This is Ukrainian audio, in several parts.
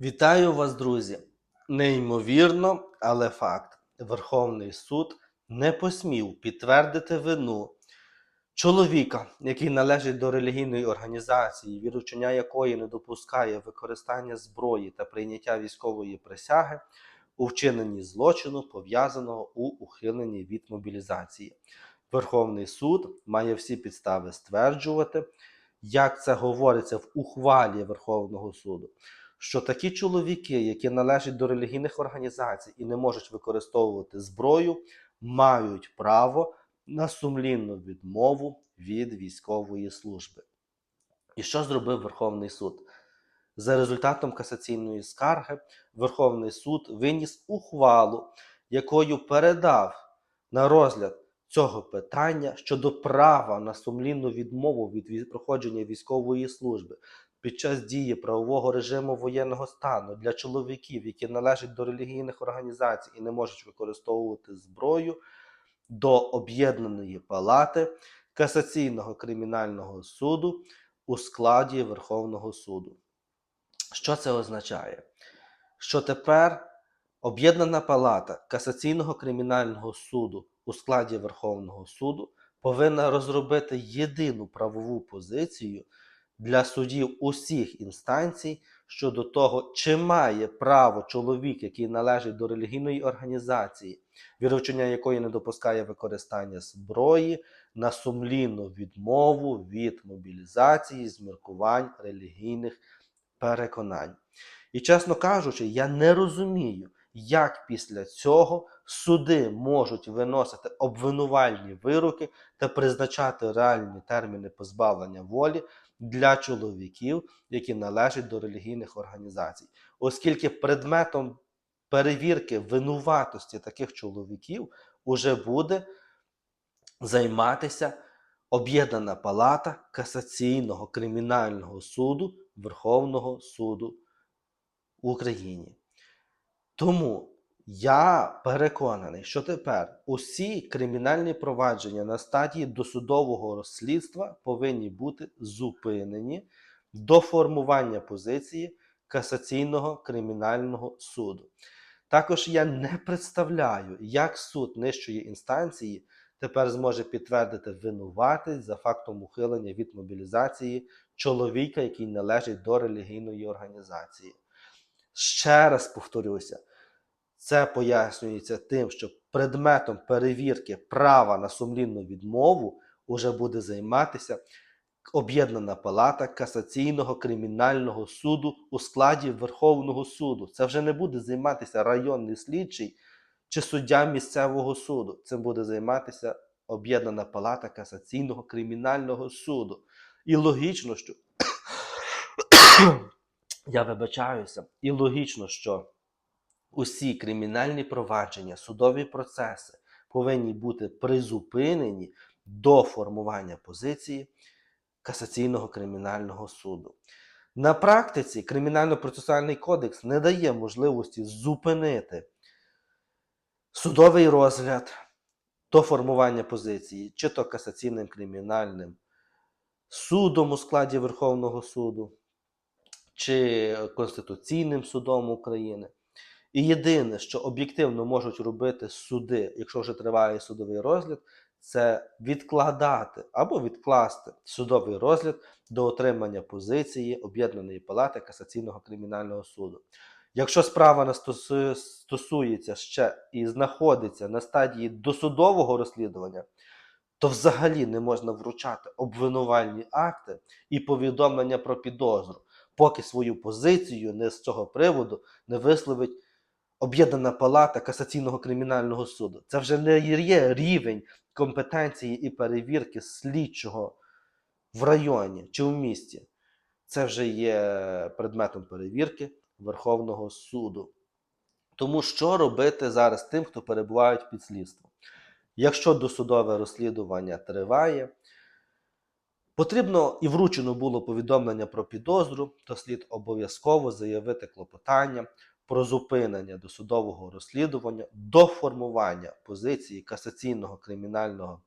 Вітаю вас, друзі! Неймовірно, але факт: Верховний суд не посмів підтвердити вину чоловіка, який належить до релігійної організації, віручення якої не допускає використання зброї та прийняття військової присяги у вчиненні злочину, пов'язаного у ухиленні від мобілізації. Верховний суд має всі підстави стверджувати, як це говориться в ухвалі Верховного суду що такі чоловіки, які належать до релігійних організацій і не можуть використовувати зброю, мають право на сумлінну відмову від військової служби. І що зробив Верховний суд? За результатом касаційної скарги, Верховний суд виніс ухвалу, якою передав на розгляд цього питання щодо права на сумлінну відмову від проходження військової служби під час дії правового режиму воєнного стану для чоловіків, які належать до релігійних організацій і не можуть використовувати зброю, до об'єднаної палати касаційного кримінального суду у складі Верховного суду. Що це означає? Що тепер об'єднана палата касаційного кримінального суду у складі Верховного суду повинна розробити єдину правову позицію для судів усіх інстанцій щодо того, чи має право чоловік, який належить до релігійної організації, віручення якої не допускає використання зброї, на сумлінну відмову від мобілізації з міркувань релігійних переконань. І, чесно кажучи, я не розумію, як після цього суди можуть виносити обвинувальні вироки та призначати реальні терміни позбавлення волі для чоловіків, які належать до релігійних організацій, оскільки предметом перевірки винуватості таких чоловіків уже буде займатися об'єднана палата касаційного кримінального суду Верховного суду в Україні. Тому я переконаний, що тепер усі кримінальні провадження на стадії досудового розслідства повинні бути зупинені до формування позиції касаційного кримінального суду. Також я не представляю, як суд нижчої інстанції тепер зможе підтвердити винуватість за фактом ухилення від мобілізації чоловіка, який належить до релігійної організації. Ще раз повторюся. Це пояснюється тим, що предметом перевірки права на сумлінну відмову уже буде займатися Об'єднана палата касаційного кримінального суду у складі Верховного суду. Це вже не буде займатися районний слідчий чи суддя місцевого суду. Цим буде займатися Об'єднана палата касаційного кримінального суду. І логічно, що я вибачаюся, і логічно, що усі кримінальні провадження, судові процеси повинні бути призупинені до формування позиції касаційного кримінального суду. На практиці Кримінально-процесуальний кодекс не дає можливості зупинити судовий розгляд до формування позиції, чи то касаційним кримінальним судом у складі Верховного суду, чи Конституційним судом України. І єдине, що об'єктивно можуть робити суди, якщо вже триває судовий розгляд, це відкладати або відкласти судовий розгляд до отримання позиції Об'єднаної палати касаційного кримінального суду. Якщо справа стосується ще і знаходиться на стадії досудового розслідування, то взагалі не можна вручати обвинувальні акти і повідомлення про підозру, поки свою позицію не з цього приводу не висловить Об'єднана палата касаційного кримінального суду. Це вже не є рівень компетенції і перевірки слідчого в районі чи в місті. Це вже є предметом перевірки Верховного суду. Тому що робити зараз тим, хто перебувають під слідством? Якщо досудове розслідування триває, потрібно і вручено було повідомлення про підозру, то слід обов'язково заявити клопотання про зупинення досудового розслідування до формування позиції касаційного кримінального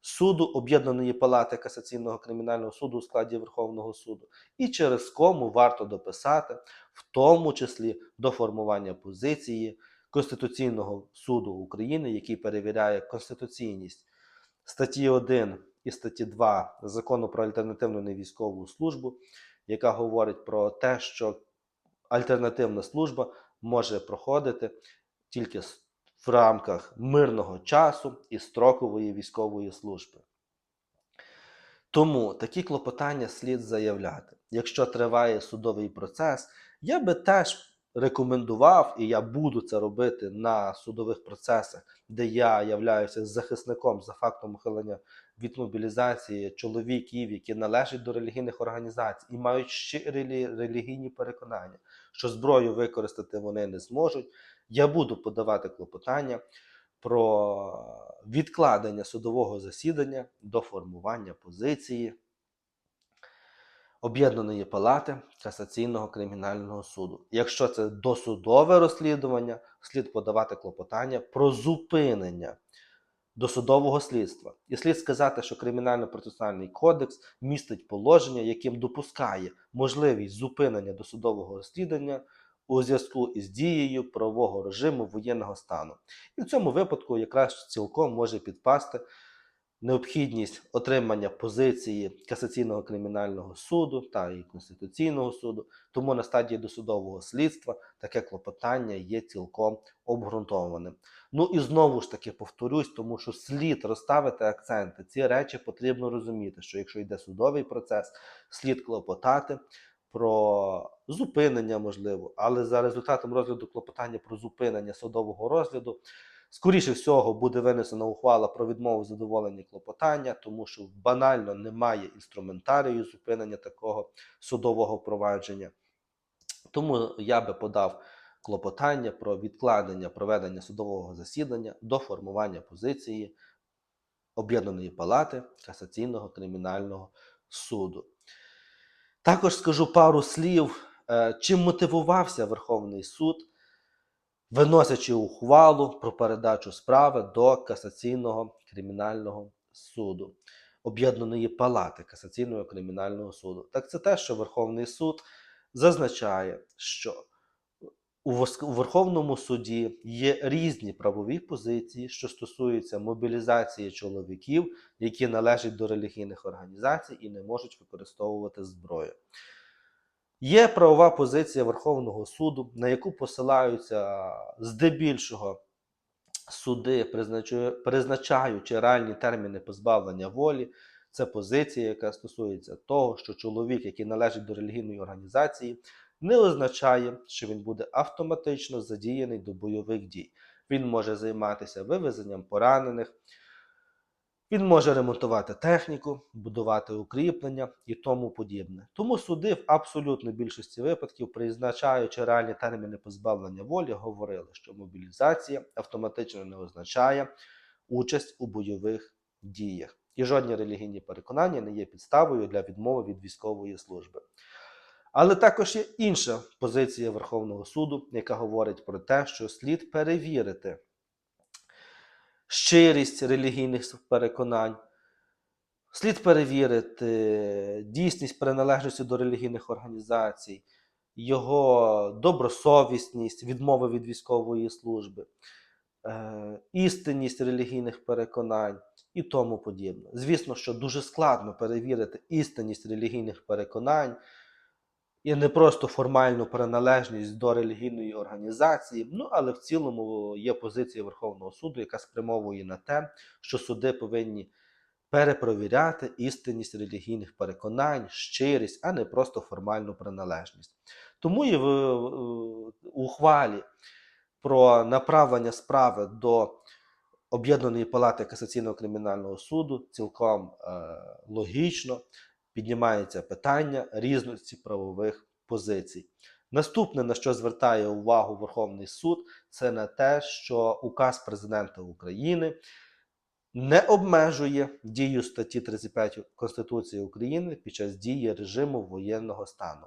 суду Об'єднаної палати касаційного кримінального суду у складі Верховного суду, і через кому варто дописати, в тому числі до формування позиції Конституційного суду України, який перевіряє конституційність статті 1 і статті 2 закону про альтернативну невійськову службу, яка говорить про те, що альтернативна служба може проходити тільки в рамках мирного часу і строкової військової служби. Тому такі клопотання слід заявляти. Якщо триває судовий процес, я би теж рекомендував, і я буду це робити на судових процесах, де я являюся захисником за фактом ухилення від мобілізації чоловіків, які належать до релігійних організацій і мають щирі релігійні переконання, що зброю використати вони не зможуть. Я буду подавати клопотання про відкладення судового засідання до формування позиції Об'єднаної палати касаційного кримінального суду. Якщо це досудове розслідування, слід подавати клопотання про зупинення досудового слідства. І слід сказати, що Кримінально-процесуальний кодекс містить положення, яким допускає можливість зупинення досудового розслідування у зв'язку із дією правового режиму воєнного стану. І в цьому випадку якраз цілком може підпасти необхідність отримання позиції касаційного кримінального суду та і конституційного суду. Тому на стадії досудового слідства таке клопотання є цілком обґрунтованим. Ну і знову ж таки повторюсь, тому що слід розставити акценти. Ці речі потрібно розуміти, що якщо йде судовий процес, слід клопотати про зупинення, можливо, але за результатом розгляду клопотання про зупинення судового розгляду. Скоріше всього буде винесена ухвала про відмову задоволення клопотання, тому що банально немає інструментарію зупинення такого судового провадження. Тому я би подав клопотання про відкладення проведення судового засідання до формування позиції Об'єднаної палати касаційного кримінального суду. Також скажу пару слів, е, чим мотивувався Верховний суд, виносячи ухвалу про передачу справи до касаційного кримінального суду, Об'єднаної палати касаційного кримінального суду. Так це те, що Верховний суд зазначає, що у Верховному суді є різні правові позиції, що стосуються мобілізації чоловіків, які належать до релігійних організацій і не можуть використовувати зброю. Є правова позиція Верховного суду, на яку посилаються здебільшого суди, призначаючи реальні терміни позбавлення волі. Це позиція, яка стосується того, що чоловік, який належить до релігійної організації, не означає, що він буде автоматично задіяний до бойових дій. Він може займатися вивезенням поранених, він може ремонтувати техніку, будувати укріплення і тому подібне. Тому суди в абсолютно більшості випадків, призначаючи реальні терміни позбавлення волі, говорили, що мобілізація автоматично не означає участь у бойових діях. І жодні релігійні переконання не є підставою для відмови від військової служби. Але також є інша позиція Верховного суду, яка говорить про те, що слід перевірити щирість релігійних переконань, слід перевірити дійсність приналежності до релігійних організацій, його добросовісність, відмови від військової служби, е, істинність релігійних переконань і тому подібне. Звісно, що дуже складно перевірити істинність релігійних переконань і не просто формальну приналежність до релігійної організації. Ну але в цілому є позиція Верховного суду, яка спрямовує на те, що суди повинні перепровіряти істинність релігійних переконань, щирість, а не просто формальну приналежність. Тому і в ухвалі про направлення справи до Об'єднаної палати касаційного кримінального суду цілком е, логічно піднімається питання різності правових позицій. Наступне, на що звертає увагу Верховний суд, це на те, що указ президента України не обмежує дію статті 35 Конституції України під час дії режиму воєнного стану.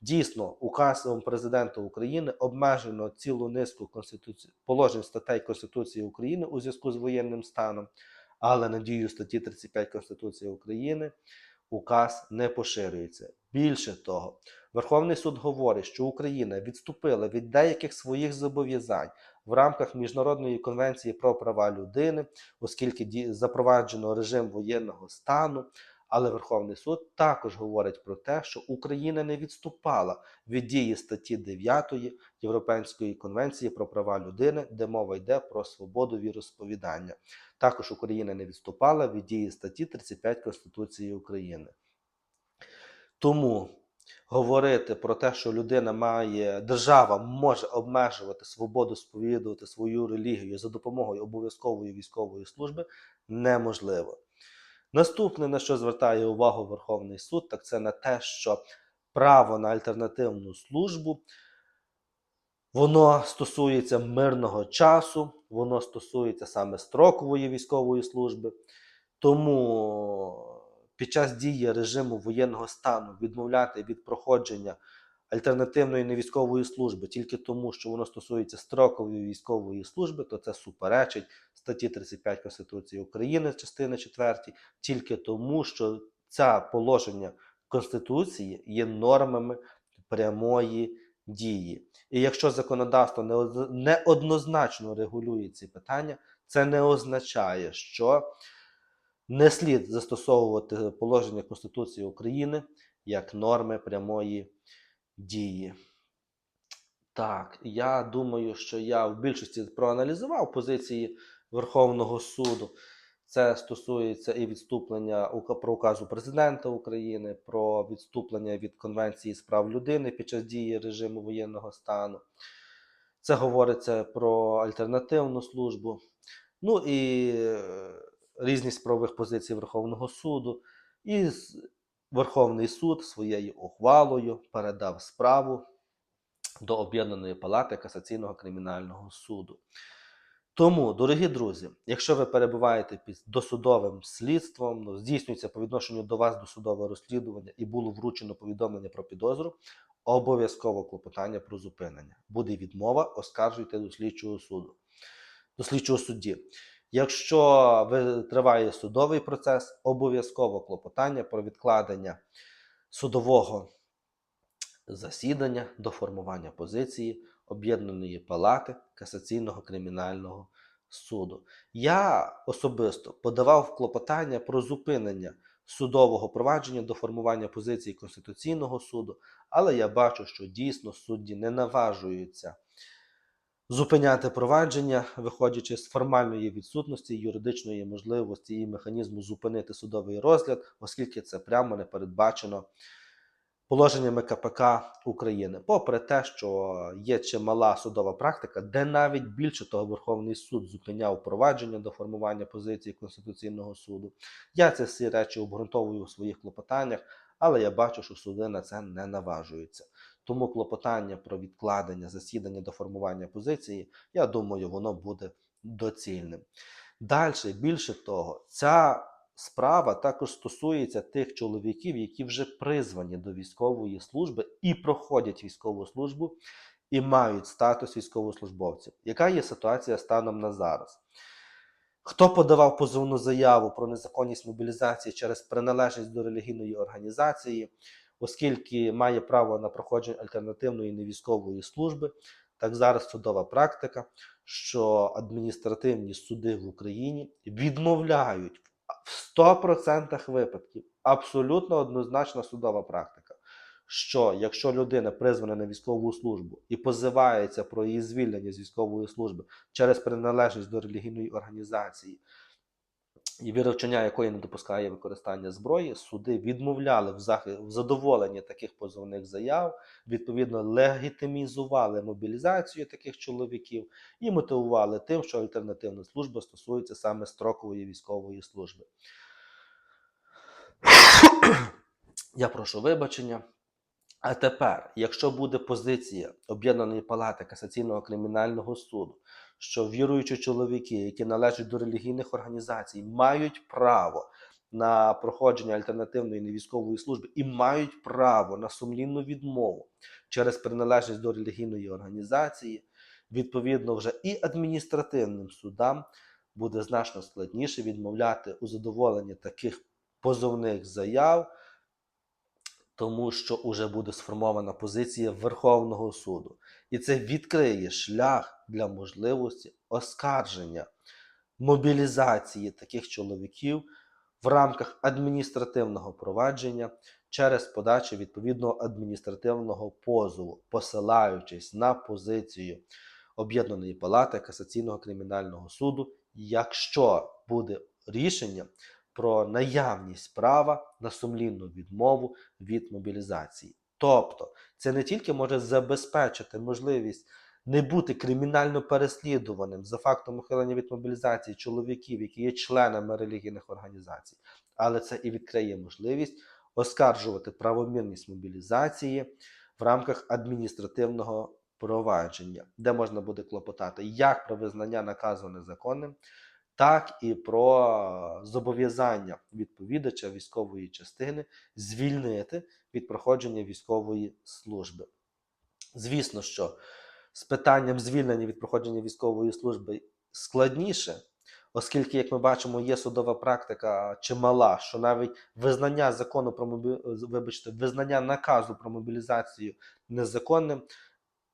Дійсно, указом президента України обмежено цілу низку конституцій, положень статей Конституції України у зв'язку з воєнним станом, але на дію статті 35 Конституції України указ не поширюється. Більше того, Верховний суд говорить, що Україна відступила від деяких своїх зобов'язань в рамках Міжнародної конвенції про права людини, оскільки запроваджено режим воєнного стану. Але Верховний суд також говорить про те, що Україна не відступала від дії статті 9 Європейської конвенції про права людини, де мова йде про свободу віросповідання. Також Україна не відступала від дії статті 35 Конституції України. Тому говорити про те, що людина має, держава може обмежувати свободу сповідувати свою релігію за допомогою обов'язкової військової служби, неможливо. Наступне, на що звертає увагу Верховний суд, так це на те, що право на альтернативну службу воно стосується мирного часу, воно стосується саме строкової військової служби. Тому під час дії режиму воєнного стану відмовляти від проходження альтернативної невійськової служби тільки тому, що воно стосується строкової військової служби, то це суперечить статті 35 Конституції України, частини 4, тільки тому, що це положення Конституції є нормами прямої дії. І якщо законодавство неоднозначно регулює ці питання, це не означає, що не слід застосовувати положення Конституції України як норми прямої дії. Так, я думаю, що я в більшості проаналізував позиції Верховного суду. Це стосується і відступлення про указу президента України, про відступлення від Конвенції з прав людини під час дії режиму воєнного стану. Це говориться про альтернативну службу. Ну і е, різність правових позицій Верховного суду. І Верховний суд своєю ухвалою передав справу до Об'єднаної палати касаційного кримінального суду. Тому, дорогі друзі, якщо ви перебуваєте під досудовим слідством, ну, здійснюється по відношенню до вас досудове розслідування і було вручено повідомлення про підозру, обов'язково клопотання про зупинення. Буде відмова, оскаржуйте до слідчого суду, до слідчого судді. Якщо триває судовий процес, обов'язково клопотання про відкладення судового засідання до формування позиції Об'єднаної палати касаційного кримінального суду. Я особисто подавав клопотання про зупинення судового провадження до формування позиції Конституційного суду, але я бачу, що дійсно судді не наважуються зупиняти провадження, виходячи з формальної відсутності юридичної можливості і механізму зупинити судовий розгляд, оскільки це прямо не передбачено положеннями КПК України, попри те, що є чимала судова практика, де навіть більше того Верховний суд зупиняв провадження до формування позиції Конституційного суду. Я ці всі речі обґрунтовую у своїх клопотаннях, але я бачу, що суди на це не наважуються. Тому клопотання про відкладення засідання до формування позиції, я думаю, воно буде доцільним. Далі, більше того, ця справа також стосується тих чоловіків, які вже призвані до військової служби і проходять військову службу і мають статус військовослужбовців. Яка є ситуація станом на зараз? Хто подавав позовну заяву про незаконність мобілізації через приналежність до релігійної організації, оскільки має право на проходження альтернативної невійськової служби, так зараз судова практика, що адміністративні суди в Україні відмовляють в 100% випадків. Абсолютно однозначна судова практика, що якщо людина призвана на військову службу і позивається про її звільнення з військової служби через приналежність до релігійної організації, і віровчення якої не допускає використання зброї, суди відмовляли в, захи... в задоволенні таких позовних заяв, відповідно легітимізували мобілізацію таких чоловіків і мотивували тим, що альтернативна служба стосується саме строкової військової служби. Я прошу вибачення. А тепер, якщо буде позиція Об'єднаної палати касаційного кримінального суду, що віруючі чоловіки, які належать до релігійних організацій, мають право на проходження альтернативної невійськової служби і мають право на сумлінну відмову через приналежність до релігійної організації, відповідно, вже і адміністративним судам буде значно складніше відмовляти у задоволенні таких позовних заяв, тому що вже буде сформована позиція Верховного суду. І це відкриє шлях для можливості оскарження мобілізації таких чоловіків в рамках адміністративного провадження через подачу відповідного адміністративного позову, посилаючись на позицію Об'єднаної палати касаційного кримінального суду, якщо буде рішення про наявність права на сумлінну відмову від мобілізації. Тобто, це не тільки може забезпечити можливість не бути кримінально переслідуваним за фактом ухилення від мобілізації чоловіків, які є членами релігійних організацій, але це і відкриє можливість оскаржувати правомірність мобілізації в рамках адміністративного провадження, де можна буде клопотати як про визнання наказу незаконним, так і про зобов'язання відповідача військової частини звільнити від проходження військової служби. Звісно, що з питанням звільнення від проходження військової служби складніше, оскільки, як ми бачимо, є судова практика чимала, що навіть визнання закону про мобі... вибачте, визнання наказу про мобілізацію незаконним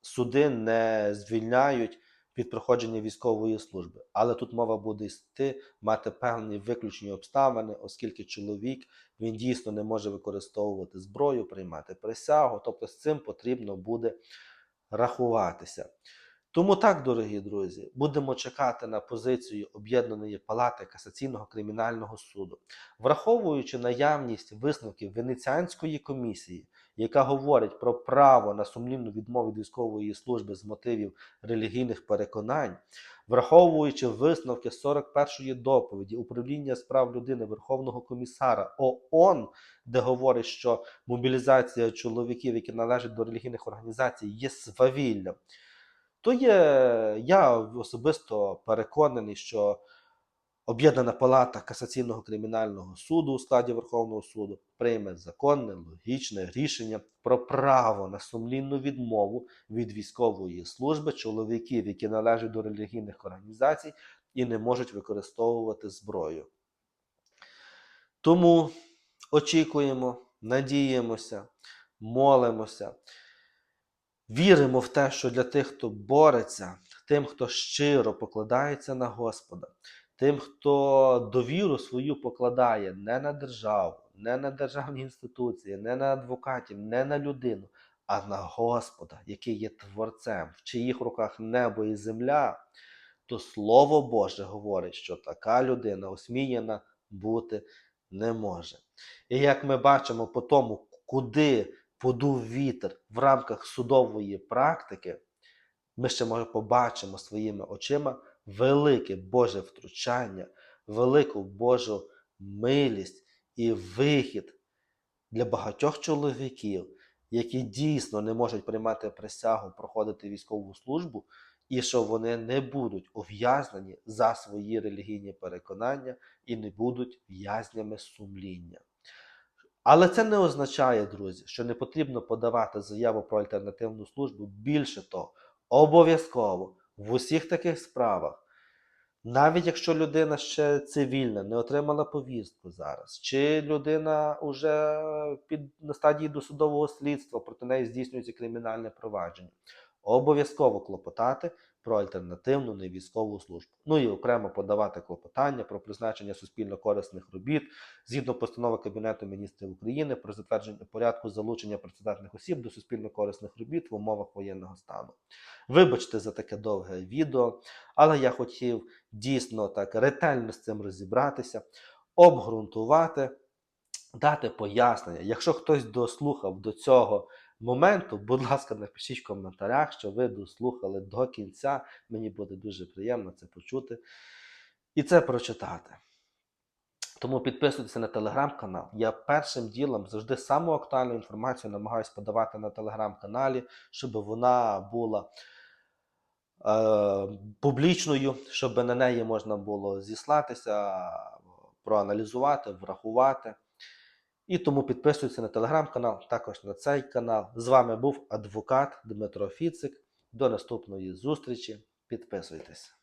суди не звільняють від проходження військової служби. Але тут мова буде йти мати певні виключні обставини, оскільки чоловік він дійсно не може використовувати зброю, приймати присягу. Тобто з цим потрібно буде рахуватися. Тому так, дорогі друзі, будемо чекати на позицію Об'єднаної палати касаційного кримінального суду, враховуючи наявність висновків Венеціанської комісії, яка говорить про право на сумнівну відмову від військової служби з мотивів релігійних переконань, враховуючи висновки 41-ї доповіді управління справ людини Верховного комісара ООН, де говорить, що мобілізація чоловіків, які належать до релігійних організацій, є свавіллям. То є, я особисто переконаний, що Об'єднана палата касаційного кримінального суду у складі Верховного суду прийме законне, логічне рішення про право на сумлінну відмову від військової служби чоловіків, які належать до релігійних організацій і не можуть використовувати зброю. Тому очікуємо, надіємося, молимося. Віримо в те, що для тих, хто бореться, тим, хто щиро покладається на Господа, тим, хто довіру свою покладає не на державу, не на державні інституції, не на адвокатів, не на людину, а на Господа, який є творцем, в чиїх руках небо і земля, то Слово Боже говорить, що така людина осміяна бути не може. І як ми бачимо по тому, куди подув вітер в рамках судової практики, ми ще може побачимо своїми очима велике Боже втручання, велику Божу милість і вихід для багатьох чоловіків, які дійсно не можуть приймати присягу проходити військову службу, і що вони не будуть ув'язнені за свої релігійні переконання і не будуть в'язнями сумління. Але це не означає, друзі, що не потрібно подавати заяву про альтернативну службу. Більше того, обов'язково в усіх таких справах, навіть якщо людина ще цивільна, не отримала повістку зараз, чи людина вже під на стадії досудового слідства проти неї здійснюється кримінальне провадження, обов'язково клопотати про альтернативну невійськову службу. Ну і окремо подавати клопотання про призначення суспільно корисних робіт згідно постанови Кабінету міністрів України про затвердження порядку залучення працедатних осіб до суспільно корисних робіт в умовах воєнного стану. Вибачте за таке довге відео, але я хотів дійсно так ретельно з цим розібратися, обґрунтувати, дати пояснення. Якщо хтось дослухав до цього моменту, будь ласка, напишіть в коментарях, що ви дослухали до кінця. Мені буде дуже приємно це почути і це прочитати. Тому підписуйтеся на телеграм-канал. Я першим ділом завжди саму актуальну інформацію намагаюся подавати на телеграм-каналі, щоб вона була е, публічною, щоб на неї можна було зіслатися, проаналізувати, врахувати. І тому підписуйтесь на телеграм-канал, також на цей канал. З вами був адвокат Дмитро Фіцик. До наступної зустрічі. Підписуйтесь.